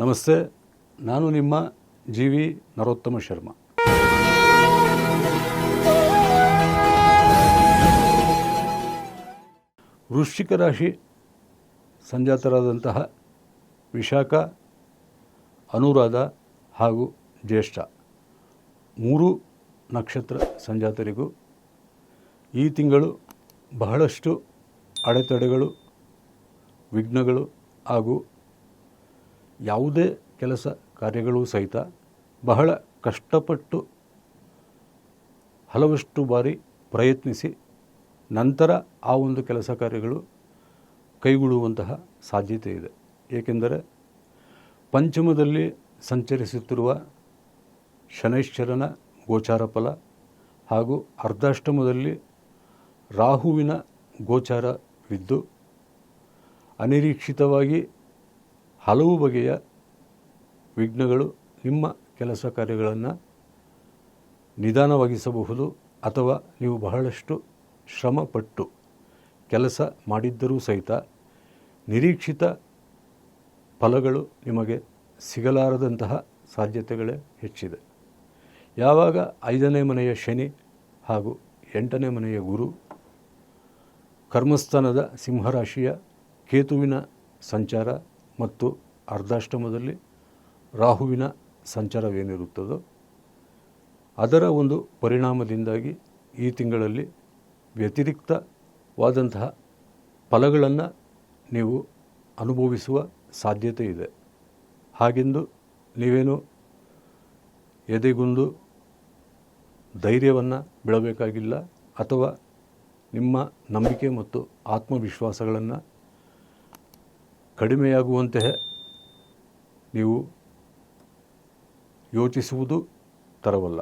ನಮಸ್ತೆ, ನಾನು ನಿಮ್ಮ ಜಿ ವಿ ನರೋತ್ತಮ ಶರ್ಮಾ. ವೃಶ್ಚಿಕ ರಾಶಿ ಸಂಜಾತರಾದಂತಹ ವಿಶಾಖ, ಅನುರಾಧ ಹಾಗೂ ಜ್ಯೇಷ್ಠ. ಮೂರು ನಕ್ಷತ್ರ ಸಂಜಾತರಿಗೂ ಈ ತಿಂಗಳು ಬಹಳಷ್ಟು ಅಡೆತಡೆಗಳು, ವಿಘ್ನಗಳು ಹಾಗೂ ಯಾವುದೇ ಕೆಲಸ ಕಾರ್ಯಗಳು ಸಹಿತ ಬಹಳ ಕಷ್ಟಪಟ್ಟು ಹಲವಷ್ಟು ಬಾರಿ ಪ್ರಯತ್ನಿಸಿ ನಂತರ ಆ ಒಂದು ಕೆಲಸ ಕಾರ್ಯಗಳು ಕೈಗೂಡುವಂತಹ ಸಾಧ್ಯತೆ ಇದೆ. ಏಕೆಂದರೆ ಪಂಚಮದಲ್ಲಿ ಸಂಚರಿಸುತ್ತಿರುವ ಶನೈಶ್ವರನ ಗೋಚಾರ ಫಲ ಹಾಗೂ ಅರ್ಧಾಷ್ಟಮದಲ್ಲಿ ರಾಹುವಿನ ಗೋಚಾರವಿದ್ದು ಅನಿರೀಕ್ಷಿತವಾಗಿ ಹಲವು ಬಗೆಯ ವಿಘ್ನಗಳು ನಿಮ್ಮ ಕೆಲಸ ಕಾರ್ಯಗಳನ್ನು ನಿಧಾನವಾಗಿಸಬಹುದು ಅಥವಾ ನೀವು ಬಹಳಷ್ಟು ಶ್ರಮಪಟ್ಟು ಕೆಲಸ ಮಾಡಿದ್ದರೂ ಸಹಿತ ನಿರೀಕ್ಷಿತ ಫಲಗಳು ನಿಮಗೆ ಸಿಗಲಾರದಂತಹ ಸಾಧ್ಯತೆಗಳೇ ಹೆಚ್ಚಿದೆ. ಯಾವಾಗ ಐದನೇ ಮನೆಯ ಶನಿ ಹಾಗೂ ಎಂಟನೇ ಮನೆಯ ಗುರು ಕರ್ಮಸ್ಥಾನದ ಸಿಂಹರಾಶಿಯ ಕೇತುವಿನ ಸಂಚಾರ ಮತ್ತು ಅರ್ಧಾಷ್ಟಮದಲ್ಲಿ ರಾಹುವಿನ ಸಂಚಾರವೇನಿರುತ್ತದೋ ಅದರ ಒಂದು ಪರಿಣಾಮದಿಂದಾಗಿ ಈ ತಿಂಗಳಲ್ಲಿ ವ್ಯತಿರಿಕ್ತವಾದಂತಹ ಫಲಗಳನ್ನು ನೀವು ಅನುಭವಿಸುವ ಸಾಧ್ಯತೆ ಇದೆ. ಹಾಗೆಂದು ನೀವೇನು ಎದೆಗುಂದು ಧೈರ್ಯವನ್ನು ಬಿಡಬೇಕಾಗಿಲ್ಲ ಅಥವಾ ನಿಮ್ಮ ನಂಬಿಕೆ ಮತ್ತು ಆತ್ಮವಿಶ್ವಾಸಗಳನ್ನು ಕಡಿಮೆಯಾಗುವಂತೆ ನೀವು ಯೋಚಿಸುವುದು ತರವಲ್ಲ.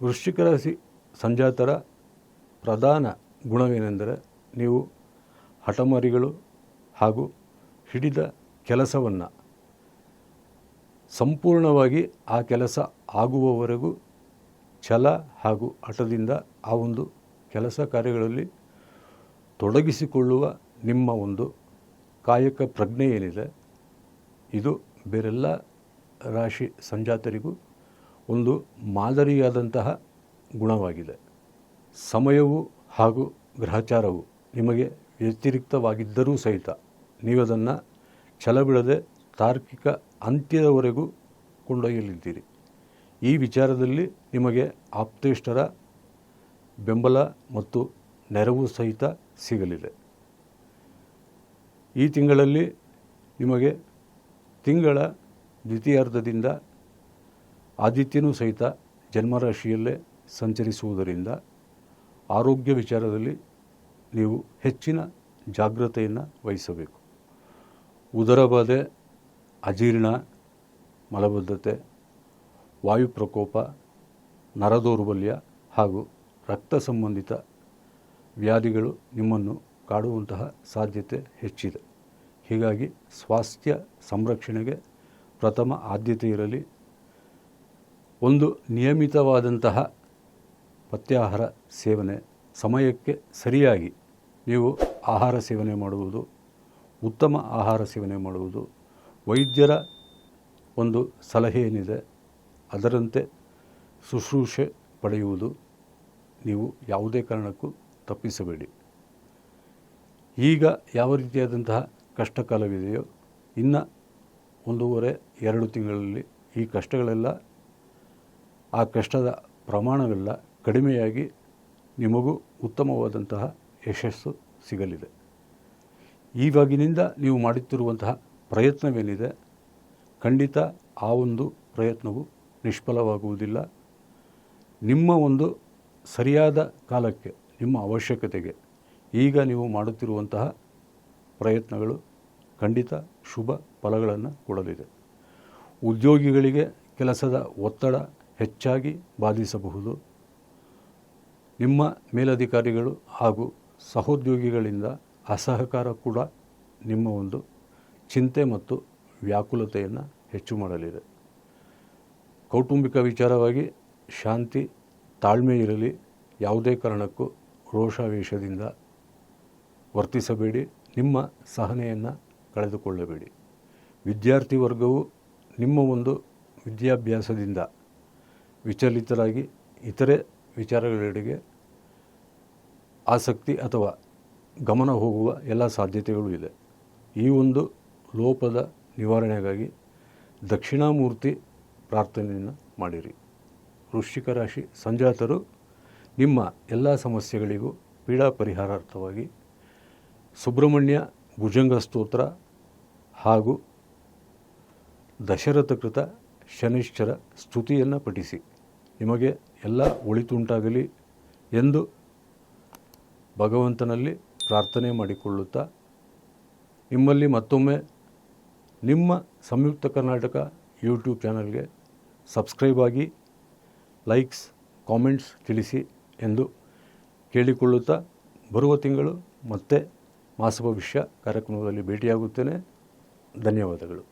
ವೃಶ್ಚಿಕ ರಾಶಿ ಸಂಜಾತರ ಪ್ರಧಾನ ಗುಣವೇನೆಂದರೆ ನೀವು ಹಠಮಾರಿಗಳು ಹಾಗೂ ಹಿಡಿದ ಕೆಲಸವನ್ನು ಸಂಪೂರ್ಣವಾಗಿ ಆ ಕೆಲಸ ಆಗುವವರೆಗೂ ಛಲ ಹಾಗೂ ಹಠದಿಂದ ಆ ಒಂದು ಕೆಲಸ ಕಾರ್ಯಗಳಲ್ಲಿ ತೊಡಗಿಸಿಕೊಳ್ಳುವ ನಿಮ್ಮ ಒಂದು ಕಾಯಕ ಪ್ರಜ್ಞೆ ಏನಿದೆ, ಇದು ಬೇರೆಲ್ಲ ರಾಶಿ ಸಂಜಾತರಿಗೂ ಒಂದು ಮಾದರಿಯಾದಂತಹ ಗುಣವಾಗಿದೆ. ಸಮಯವು ಹಾಗೂ ಗ್ರಹಚಾರವು ನಿಮಗೆ ವ್ಯತಿರಿಕ್ತವಾಗಿದ್ದರೂ ಸಹಿತ ನೀವದನ್ನು ಛಲಬಿಡದೆ ತಾರ್ಕಿಕ ಅಂತ್ಯದವರೆಗೂ ಕೊಂಡೊಯ್ಯಲಿದ್ದೀರಿ. ಈ ವಿಚಾರದಲ್ಲಿ ನಿಮಗೆ ಆಪ್ತೇಷ್ಟರ ಬೆಂಬಲ ಮತ್ತು ನೆರವು ಸಹಿತ ಸಿಗಲಿದೆ. ಈ ತಿಂಗಳಲ್ಲಿ ನಿಮಗೆ ತಿಂಗಳ ದ್ವಿತೀಯಾರ್ಧದಿಂದ ಆದಿತ್ಯನೂ ಸಹಿತ ಜನ್ಮರಾಶಿಯಲ್ಲೇ ಸಂಚರಿಸುವುದರಿಂದ ಆರೋಗ್ಯ ವಿಚಾರದಲ್ಲಿ ನೀವು ಹೆಚ್ಚಿನ ಜಾಗ್ರತೆಯನ್ನು ವಹಿಸಬೇಕು. ಉದರಬಾಧೆ ಅಜೀರ್ಣ, ಮಲಬದ್ಧತೆ, ವಾಯು ಪ್ರಕೋಪ, ನರದೌರ್ಬಲ್ಯ ಹಾಗೂ ರಕ್ತ ಸಂಬಂಧಿತ ವ್ಯಾಧಿಗಳು ನಿಮ್ಮನ್ನು ಕಾಡುವಂತಹ ಸಾಧ್ಯತೆ ಹೆಚ್ಚಿದೆ. ಹೀಗಾಗಿ ಸ್ವಾಸ್ಥ್ಯ ಸಂರಕ್ಷಣೆಗೆ ಪ್ರಥಮ ಆದ್ಯತೆ ಇರಲಿ. ಒಂದು ನಿಯಮಿತವಾದಂತಹ ಪಥ್ಯಾಹಾರ ಸೇವನೆ ಸಮಯಕ್ಕೆ ಸರಿಯಾಗಿ ನೀವು ಆಹಾರ ಸೇವನೆ ಮಾಡುವುದು, ಉತ್ತಮ ಆಹಾರ ಸೇವನೆ ಮಾಡುವುದು, ವೈದ್ಯರ ಒಂದು ಸಲಹೆ ಏನಿದೆ ಅದರಂತೆ ಶುಶ್ರೂಷೆ ಪಡೆಯುವುದು ನೀವು ಯಾವುದೇ ಕಾರಣಕ್ಕೂ ತಪ್ಪಿಸಬೇಡಿ. ಈಗ ಯಾವ ರೀತಿಯಾದಂತಹ ಕಷ್ಟಕಾಲವಿದೆಯೋ ಇನ್ನು ಒಂದೂವರೆ, ಎರಡು ತಿಂಗಳಲ್ಲಿ ಈ ಕಷ್ಟಗಳೆಲ್ಲ, ಆ ಕಷ್ಟದ ಪ್ರಮಾಣವೆಲ್ಲ ಕಡಿಮೆಯಾಗಿ ನಿಮಗೂ ಉತ್ತಮವಾದಂತಹ ಯಶಸ್ಸು ಸಿಗಲಿದೆ. ಈವಾಗಿನಿಂದ ನೀವು ಮಾಡುತ್ತಿರುವಂತಹ ಪ್ರಯತ್ನವೇನಿದೆ, ಖಂಡಿತ ಆ ಒಂದು ಪ್ರಯತ್ನವು ನಿಷ್ಫಲವಾಗುವುದಿಲ್ಲ. ನಿಮ್ಮ ಒಂದು ಸರಿಯಾದ ಕಾಲಕ್ಕೆ, ನಿಮ್ಮ ಅವಶ್ಯಕತೆಗೆ ಈಗ ನೀವು ಮಾಡುತ್ತಿರುವಂತಹ ಪ್ರಯತ್ನಗಳು ಖಂಡಿತ ಶುಭ ಫಲಗಳನ್ನು ಕೊಡಲಿದೆ. ಉದ್ಯೋಗಿಗಳಿಗೆ ಕೆಲಸದ ಒತ್ತಡ ಹೆಚ್ಚಾಗಿ ಬಾಧಿಸಬಹುದು. ನಿಮ್ಮ ಮೇಲಧಿಕಾರಿಗಳು ಹಾಗೂ ಸಹೋದ್ಯೋಗಿಗಳಿಂದ ಅಸಹಕಾರ ಕೂಡ ನಿಮ್ಮ ಒಂದು ಚಿಂತೆ ಮತ್ತು ವ್ಯಾಕುಲತೆಯನ್ನು ಹೆಚ್ಚು ಮಾಡಲಿದೆ. ಕೌಟುಂಬಿಕ ವಿಚಾರವಾಗಿ ಶಾಂತಿ ತಾಳ್ಮೆ ಇರಲಿ, ಯಾವುದೇ ಕಾರಣಕ್ಕೂ ರೋಷಾವೇಶದಿಂದ ವರ್ತಿಸಬೇಡಿ, ನಿಮ್ಮ ಸಹನೆಯನ್ನು ಕಳೆದುಕೊಳ್ಳಬೇಡಿ. ವಿದ್ಯಾರ್ಥಿ ವರ್ಗವು ನಿಮ್ಮ ಒಂದು ವಿದ್ಯಾಭ್ಯಾಸದಿಂದ ವಿಚಲಿತರಾಗಿ ಇತರೆ ವಿಚಾರಗಳೆಡೆಗೆ ಆಸಕ್ತಿ ಅಥವಾ ಗಮನ ಹೋಗುವ ಎಲ್ಲ ಸಾಧ್ಯತೆಗಳು ಇದೆ. ಈ ಒಂದು ಲೋಪದ ನಿವಾರಣೆಗಾಗಿ ದಕ್ಷಿಣಾಮೂರ್ತಿ ಪ್ರಾರ್ಥನೆಯನ್ನು ಮಾಡಿರಿ. ವೃಶ್ಚಿಕ ರಾಶಿ ಸಂಜಾತರು ನಿಮ್ಮ ಎಲ್ಲ ಸಮಸ್ಯೆಗಳಿಗೂ ಪೀಡಾ ಪರಿಹಾರಾರ್ಥವಾಗಿ ಸುಬ್ರಹ್ಮಣ್ಯ ಭುಜಂಗ ಸ್ತೋತ್ರ ಹಾಗೂ ದಶರಥ ಕೃತ ಶನಿಶ್ಚರ ಸ್ತುತಿಯನ್ನು ಪಠಿಸಿ. ನಿಮಗೆ ಎಲ್ಲ ಒಳಿತುಂಟಾಗಲಿ ಎಂದು ಭಗವಂತನಲ್ಲಿ ಪ್ರಾರ್ಥನೆ ಮಾಡಿಕೊಳ್ಳುತ್ತಾ, ನಿಮ್ಮಲ್ಲಿ ಮತ್ತೊಮ್ಮೆ ನಿಮ್ಮ ಸಂಯುಕ್ತ ಕರ್ನಾಟಕ ಯೂಟ್ಯೂಬ್ ಚಾನಲ್ಗೆ ಸಬ್ಸ್ಕ್ರೈಬ್ ಆಗಿ ಲೈಕ್ಸ್, ಕಾಮೆಂಟ್ಸ್ ತಿಳಿಸಿ ಎಂದು ಕೇಳಿಕೊಳ್ಳುತ್ತಾ ಬರುವ ತಿಂಗಳು ಮತ್ತೆ ಮಾಸ ಭವಿಷ್ಯ ಕಾರ್ಯಕ್ರಮದಲ್ಲಿ ಭೇಟಿಯಾಗುತ್ತೇನೆ. ಧನ್ಯವಾದಗಳು.